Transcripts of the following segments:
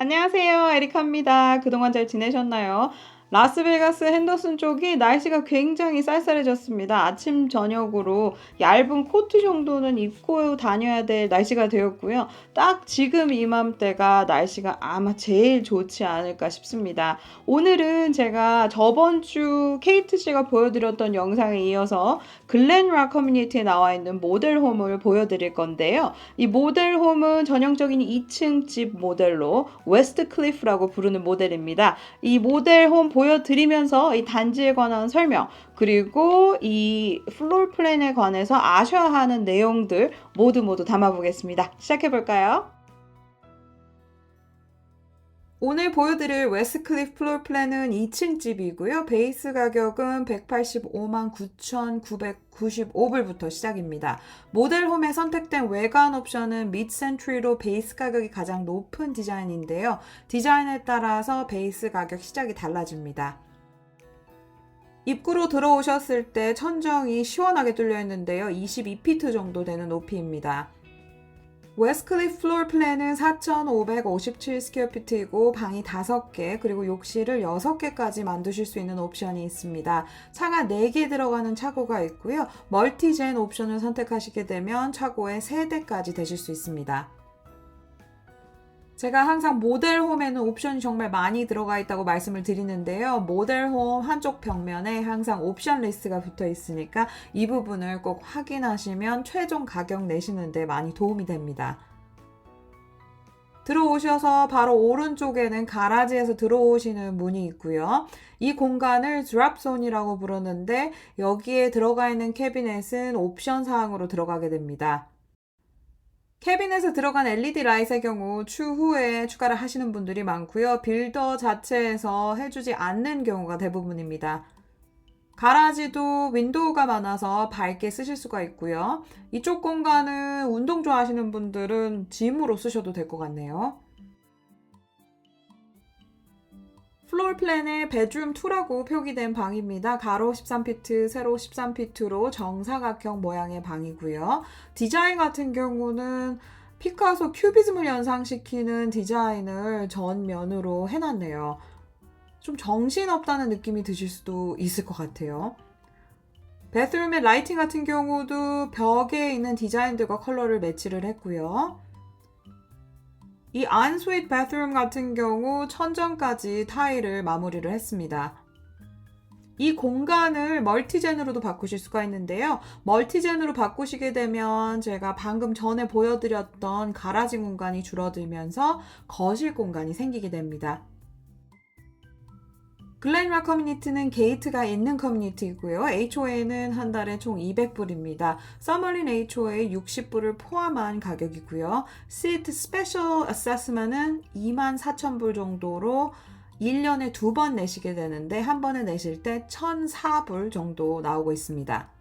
안녕하세요. 에리카입니다. 그동안 잘 지내셨나요? 라스베가스 핸더슨 쪽이 날씨가 굉장히 쌀쌀해졌습니다. 아침 저녁으로 얇은 코트 정도는 입고 다녀야 될 날씨가 되었고요. 딱 지금 이맘때가 날씨가 아마 제일 좋지 않을까 싶습니다. 오늘은 제가 저번 주 케이트 씨가 보여드렸던 영상에 이어서 글렌락 커뮤니티에 나와 있는 모델홈을 보여드릴 건데요. 이 모델홈은 전형적인 2층 집 모델로 웨스트 클리프라고 부르는 모델입니다. 이 모델홈 보여드리면서 이 단지에 관한 설명 그리고 이 플로or 플랜에 관해서 아셔야 하는 내용들 모두 모두 담아보겠습니다. 시작해 볼까요? 오늘 보여드릴 웨스클리프 플로or 플랜은 2층 집이고요. 베이스 가격은 185만 9,995불부터 시작입니다. 모델홈에 선택된 외관 옵션은 미드 센트리로 베이스 가격이 가장 높은 디자인인데요. 디자인에 따라서 베이스 가격 시작이 달라집니다. 입구로 들어오셨을 때 천정이 시원하게 뚫려 있는데요. 22피트 정도 되는 높이입니다. 웨스클리프 플로어 플랜은 4,557 스퀘어 피트이고 방이 5개 그리고 욕실을 6개까지 만드실 수 있는 옵션이 있습니다. 차가 4개 들어가는 차고가 있고요. 멀티젠 옵션을 선택하시게 되면 차고에 3대까지 되실 수 있습니다. 제가 항상 모델홈에는 옵션이 정말 많이 들어가 있다고 말씀을 드리는데요. 모델홈 한쪽 벽면에 항상 옵션 리스트가 붙어 있으니까 이 부분을 꼭 확인하시면 최종 가격 내시는데 많이 도움이 됩니다. 들어오셔서 바로 오른쪽에는 가라지에서 들어오시는 문이 있고요. 이 공간을 드랍존이라고 부르는데 여기에 들어가 있는 캐비넷은 옵션 사항으로 들어가게 됩니다. 캐빈에서 들어간 LED 라이트의 경우 추후에 추가를 하시는 분들이 많고요. 빌더 자체에서 해주지 않는 경우가 대부분입니다. 가라지도 윈도우가 많아서 밝게 쓰실 수가 있고요. 이쪽 공간은 운동 좋아하시는 분들은 짐으로 쓰셔도 될 것 같네요. 플로or 플랜에 베드룸 2라고 표기된 방입니다. 가로 13피트, 세로 13피트로 정사각형 모양의 방이고요. 디자인 같은 경우는 피카소 큐비즘을 연상시키는 디자인을 전면으로 해놨네요. 좀 정신없다는 느낌이 드실 수도 있을 것 같아요. 베드룸의 라이팅 같은 경우도 벽에 있는 디자인들과 컬러를 매치를 했고요. 이 안스윗 바스룸 같은 경우 천정까지 타일을 마무리를 했습니다. 이 공간을 멀티젠으로도 바꾸실 수가 있는데요. 멀티젠으로 바꾸시게 되면 제가 방금 전에 보여드렸던 가라지 공간이 줄어들면서 거실 공간이 생기게 됩니다. 글렌락 커뮤니티는 게이트가 있는 커뮤니티이고요. HOA는 한 달에 총 200불입니다. 서머린 HOA 60불을 포함한 가격이고요. 시트 스페셜 어세스먼은 24,000불 정도로 1년에 두 번 내시게 되는데 한 번에 내실 때 1,004불 정도 나오고 있습니다.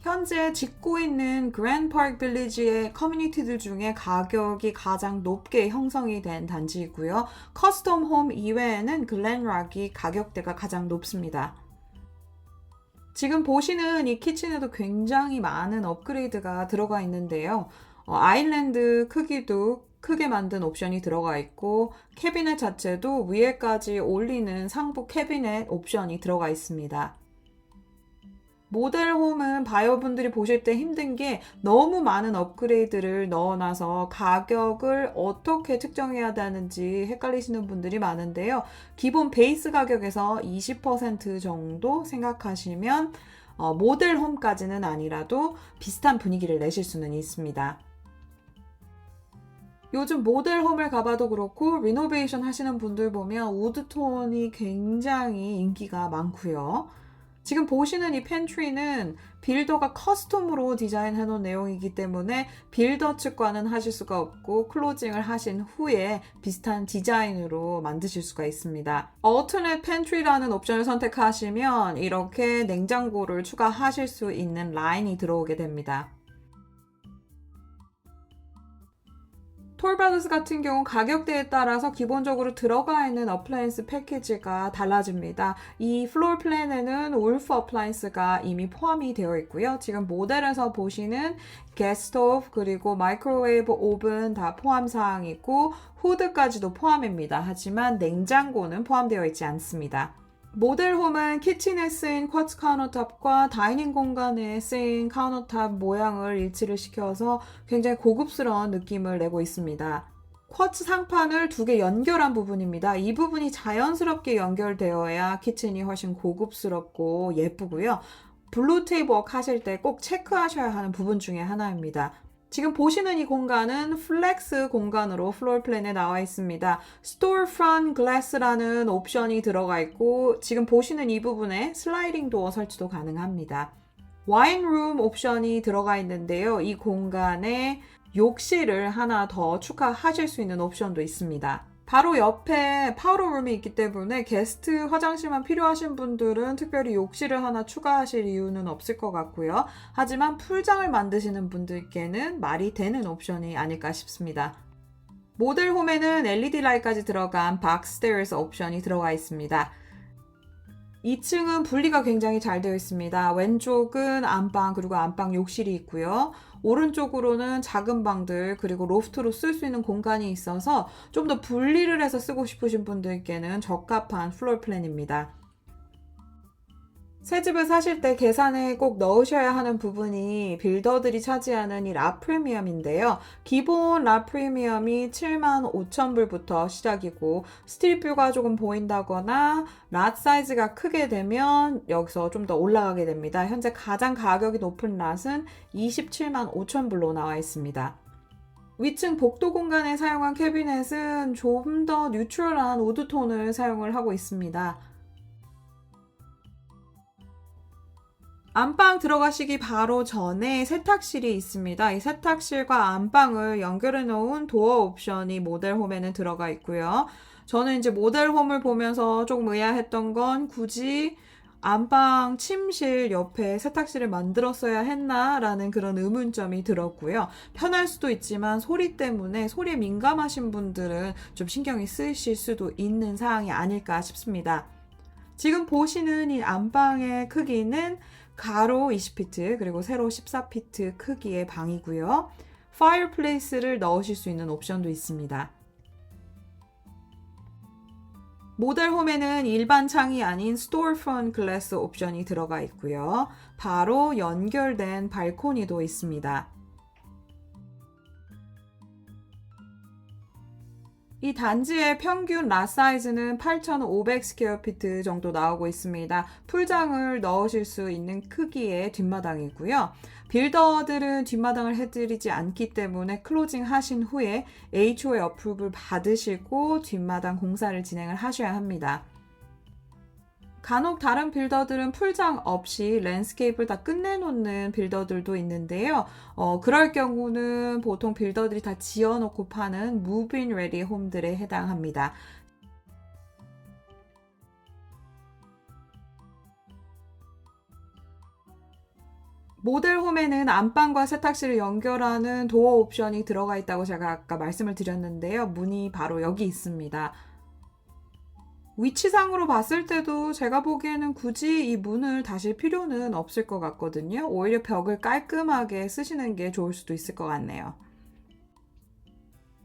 현재 짓고 있는 그랜드 파크 빌리지의 커뮤니티들 중에 가격이 가장 높게 형성이 된 단지이고요. 커스텀 홈 이외에는 글렌락이 가격대가 가장 높습니다. 지금 보시는 이 키친에도 굉장히 많은 업그레이드가 들어가 있는데요. 어, 아일랜드 크기도 크게 만든 옵션이 들어가 있고 캐비넷 자체도 위에까지 올리는 상부 캐비넷 옵션이 들어가 있습니다. 모델홈은 바이어분들이 보실 때 힘든 게 너무 많은 업그레이드를 넣어놔서 가격을 어떻게 측정해야 되는지 헷갈리시는 분들이 많은데요. 기본 베이스 가격에서 20% 정도 생각하시면 어, 모델홈까지는 아니라도 비슷한 분위기를 내실 수는 있습니다. 요즘 모델홈을 가봐도 그렇고 리노베이션 하시는 분들 보면 우드톤이 굉장히 인기가 많고요. 지금 보시는 이 팬트리는 빌더가 커스텀으로 디자인해 놓은 내용이기 때문에 빌더 측과는 하실 수가 없고 클로징을 하신 후에 비슷한 디자인으로 만드실 수가 있습니다. 어트넷 팬트리라는 옵션을 선택하시면 이렇게 냉장고를 추가하실 수 있는 라인이 들어오게 됩니다. 톨바드스 같은 경우 가격대에 따라서 기본적으로 들어가 있는 어플라이언스 패키지가 달라집니다. 이 플로or 플랜에는 울프 어플라이언스가 이미 포함이 되어 있고요. 지금 모델에서 보시는 게스토프 그리고 마이크로웨이브 오븐 다 포함 사항이고 후드까지도 포함입니다. 하지만 냉장고는 포함되어 있지 않습니다. 모델홈은 키친에 쓰인 쿼츠 카운터탑과 다이닝 공간에 쓰인 카운터탑 모양을 일치를 시켜서 굉장히 고급스러운 느낌을 내고 있습니다. 쿼츠 상판을 두 개 연결한 부분입니다. 이 부분이 자연스럽게 연결되어야 키친이 훨씬 고급스럽고 예쁘고요. 블루 테이블 웍 하실 때 꼭 체크하셔야 하는 부분 중에 하나입니다. 지금 보시는 이 공간은 플렉스 공간으로 플로or 플랜에 나와 있습니다. Storefront Glass라는 옵션이 들어가 있고 지금 보시는 이 부분에 슬라이딩 도어 설치도 가능합니다. 와인룸 옵션이 들어가 있는데요. 이 공간에 욕실을 하나 더 추가하실 수 있는 옵션도 있습니다. 바로 옆에 파우더룸이 있기 때문에 게스트 화장실만 필요하신 분들은 특별히 욕실을 하나 추가하실 이유는 없을 것 같고요. 하지만 풀장을 만드시는 분들께는 말이 되는 옵션이 아닐까 싶습니다. 모델 홈에는 LED 라이트까지 들어간 박스테어스 옵션이 들어가 있습니다. 2층은 분리가 굉장히 잘 되어 있습니다. 왼쪽은 안방 그리고 안방 욕실이 있고요. 오른쪽으로는 작은 방들 그리고 로프트로 쓸 수 있는 공간이 있어서 좀 더 분리를 해서 쓰고 싶으신 분들께는 적합한 플로or 플랜입니다. 새 집을 사실 때 계산에 꼭 넣으셔야 하는 부분이 빌더들이 차지하는 이 라 프리미엄인데요. 기본 라 프리미엄이 7만 5천 불부터 시작이고 스트릿 뷰가 조금 보인다거나 랏 사이즈가 크게 되면 여기서 좀 더 올라가게 됩니다. 현재 가장 가격이 높은 랏은 27만 5천 불로 나와 있습니다. 위층 복도 공간에 사용한 캐비넷은 좀 더 뉴트럴한 우드톤을 사용을 하고 있습니다. 안방 들어가시기 바로 전에 세탁실이 있습니다. 이 세탁실과 안방을 연결해 놓은 도어 옵션이 모델홈에는 들어가 있고요. 저는 이제 모델홈을 보면서 조금 의아했던 건 굳이 안방 침실 옆에 세탁실을 만들었어야 했나라는 그런 의문점이 들었고요. 편할 수도 있지만 소리 때문에 소리에 민감하신 분들은 좀 신경이 쓰이실 수도 있는 사항이 아닐까 싶습니다. 지금 보시는 이 안방의 크기는 가로 20피트 그리고 세로 14피트 크기의 방이고요. 파이어플레이스를 넣으실 수 있는 옵션도 있습니다. 모델 홈에는 일반 창이 아닌 스토어프런 글래스 옵션이 들어가 있고요. 바로 연결된 발코니도 있습니다. 이 단지의 평균 라 사이즈는 8,500 스퀘어피트 정도 나오고 있습니다. 풀장을 넣으실 수 있는 크기의 뒷마당이고요. 빌더들은 뒷마당을 해드리지 않기 때문에 클로징 하신 후에 HO의 어프로브를 받으시고 뒷마당 공사를 진행을 하셔야 합니다. 간혹 다른 빌더들은 풀장 없이 랜스케이프를 다 끝내놓는 빌더들도 있는데요. 어, 그럴 경우는 보통 빌더들이 다 지어놓고 파는 무빈 레디 홈들에 해당합니다. 모델홈에는 안방과 세탁실을 연결하는 도어 옵션이 들어가 있다고 제가 아까 말씀을 드렸는데요. 문이 바로 여기 있습니다. 위치상으로 봤을 때도 제가 보기에는 굳이 이 문을 다실 필요는 없을 것 같거든요. 오히려 벽을 깔끔하게 쓰시는 게 좋을 수도 있을 것 같네요.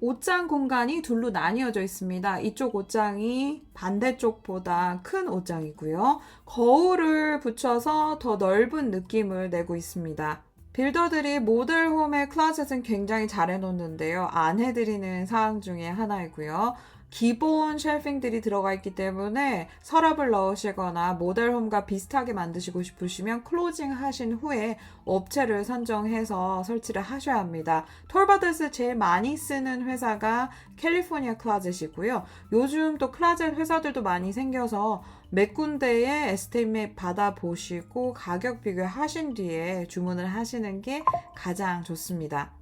옷장 공간이 둘로 나뉘어져 있습니다. 이쪽 옷장이 반대쪽보다 큰 옷장이고요. 거울을 붙여서 더 넓은 느낌을 내고 있습니다. 빌더들이 모델홈의 클라셋은 굉장히 잘 해놓는데요. 안 해드리는 사항 중에 하나이고요. 기본 쉘핑들이 들어가 있기 때문에 서랍을 넣으시거나 모델홈과 비슷하게 만드시고 싶으시면 클로징 하신 후에 업체를 선정해서 설치를 하셔야 합니다. 톨바드스 제일 많이 쓰는 회사가 캘리포니아 클라젯이고요. 요즘 또 클라젯 회사들도 많이 생겨서 몇 군데의 에스테이맵 받아보시고 가격 비교하신 뒤에 주문을 하시는 게 가장 좋습니다.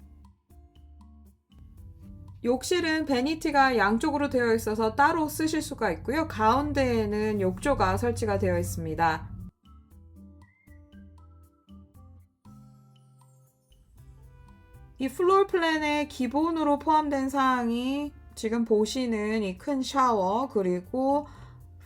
욕실은 베니티가 양쪽으로 되어 있어서 따로 쓰실 수가 있고요. 가운데에는 욕조가 설치가 되어 있습니다. 이 플로or 플랜에 기본으로 포함된 사항이 지금 보시는 이 큰 샤워 그리고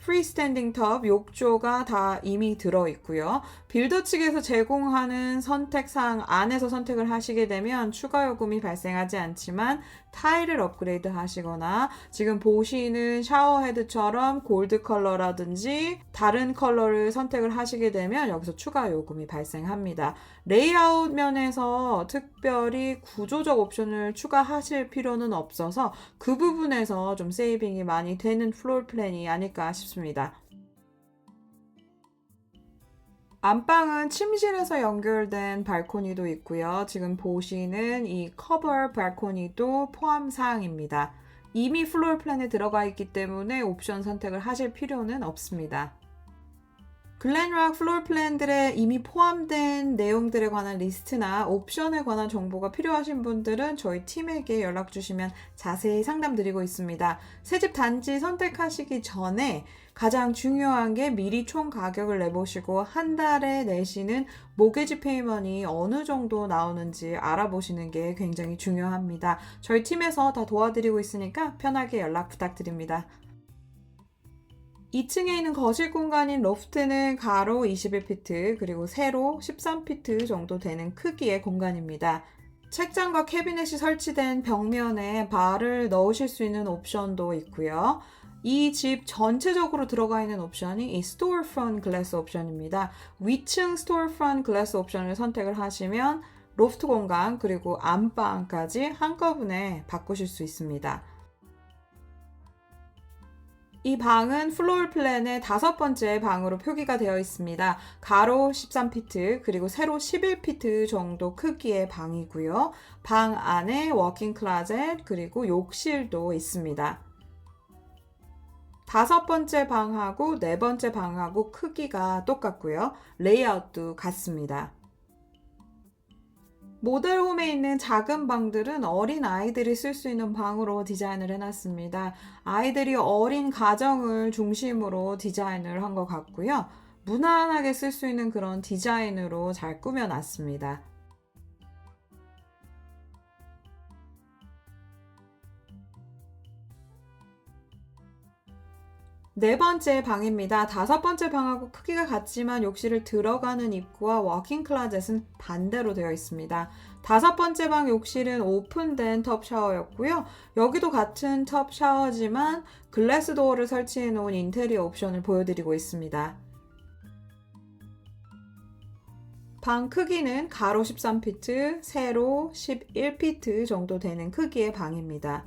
프리스탠딩 텁 욕조가 다 이미 들어 있고요. 빌더 측에서 제공하는 선택 사항 안에서 선택을 하시게 되면 추가 요금이 발생하지 않지만 타일을 업그레이드 하시거나 지금 보시는 샤워 헤드처럼 골드 컬러라든지 다른 컬러를 선택을 하시게 되면 여기서 추가 요금이 발생합니다. 레이아웃 면에서 특별히 구조적 옵션을 추가하실 필요는 없어서 그 부분에서 좀 세이빙이 많이 되는 플로or 플랜이 아닐까 싶습니다. 안방은 침실에서 연결된 발코니도 있고요. 지금 보시는 이 커버 발코니도 포함 사항입니다. 이미 플로or 플랜에 들어가 있기 때문에 옵션 선택을 하실 필요는 없습니다. 글렌락 플로or 플랜들에 이미 포함된 내용들에 관한 리스트나 옵션에 관한 정보가 필요하신 분들은 저희 팀에게 연락 주시면 자세히 상담 드리고 있습니다. 새집 단지 선택하시기 전에 가장 중요한 게 미리 총 가격을 내보시고 한 달에 내시는 모게지 페이먼이 어느 정도 나오는지 알아보시는 게 굉장히 중요합니다. 저희 팀에서 다 도와드리고 있으니까 편하게 연락 부탁드립니다. 2층에 있는 거실 공간인 로프트는 가로 21피트 그리고 세로 13피트 정도 되는 크기의 공간입니다. 책장과 캐비넷이 설치된 벽면에 바를 넣으실 수 있는 옵션도 있고요. 이 집 전체적으로 들어가 있는 옵션이 이 스토어 프ont 글래스 옵션입니다. 위층 스토어 프ont 글래스 옵션을 선택을 하시면 로프트 공간 그리고 안방까지 한꺼번에 바꾸실 수 있습니다. 이 방은 플로or 플랜의 다섯 번째 방으로 표기가 되어 있습니다. 가로 13피트 그리고 세로 11피트 정도 크기의 방이고요. 방 안에 워킹 클라젯 그리고 욕실도 있습니다. 다섯 번째 방하고 네 번째 방하고 크기가 똑같고요. 레이아웃도 같습니다. 모델홈에 있는 작은 방들은 어린 아이들이 쓸 수 있는 방으로 디자인을 해놨습니다. 아이들이 어린 가정을 중심으로 디자인을 한 것 같고요. 무난하게 쓸 수 있는 그런 디자인으로 잘 꾸며놨습니다. 네 번째 방입니다. 다섯 번째 방하고 크기가 같지만 욕실을 들어가는 입구와 워킹 클라젯은 반대로 되어 있습니다. 다섯 번째 방 욕실은 오픈된 텁 샤워였고요. 여기도 같은 텁 샤워지만 글래스 도어를 설치해 놓은 인테리어 옵션을 보여드리고 있습니다. 방 크기는 가로 13피트, 세로 11피트 정도 되는 크기의 방입니다.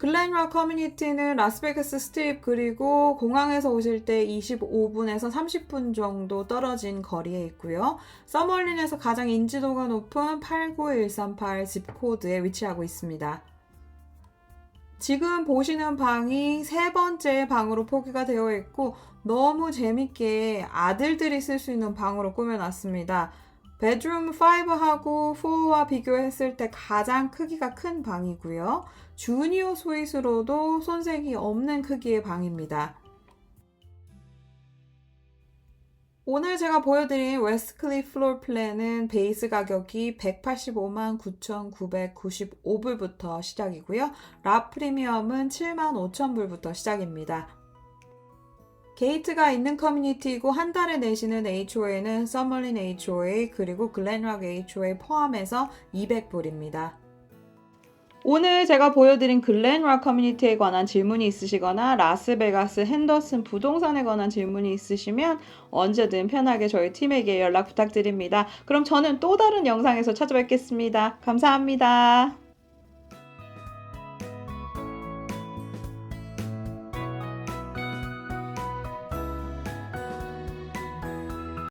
글렌락 커뮤니티는 라스베가스 스트립 그리고 공항에서 오실 때 25분에서 30분 정도 떨어진 거리에 있고요. 서멀린에서 가장 인지도가 높은 89138 집코드에 위치하고 있습니다. 지금 보시는 방이 세 번째 방으로 포기가 되어 있고 너무 재밌게 아들들이 쓸 수 있는 방으로 꾸며놨습니다. 베드룸 5하고 4와 비교했을 때 가장 크기가 큰 방이고요. 주니어 스윗으로도 손색이 없는 크기의 방입니다. 오늘 제가 보여드린 웨스트클리프 플로or 플랜은 베이스 가격이 185만 9,995불부터 시작이고요. 라 프리미엄은 7만 5천불부터 시작입니다. 게이트가 있는 커뮤니티이고 한 달에 내시는 HOA는 서멀린 HOA 그리고 글렌락 HOA 포함해서 200불입니다. 오늘 제가 보여드린 글렌락 커뮤니티에 관한 질문이 있으시거나 라스베가스 핸더슨 부동산에 관한 질문이 있으시면 언제든 편하게 저희 팀에게 연락 부탁드립니다. 그럼 저는 또 다른 영상에서 찾아뵙겠습니다. 감사합니다.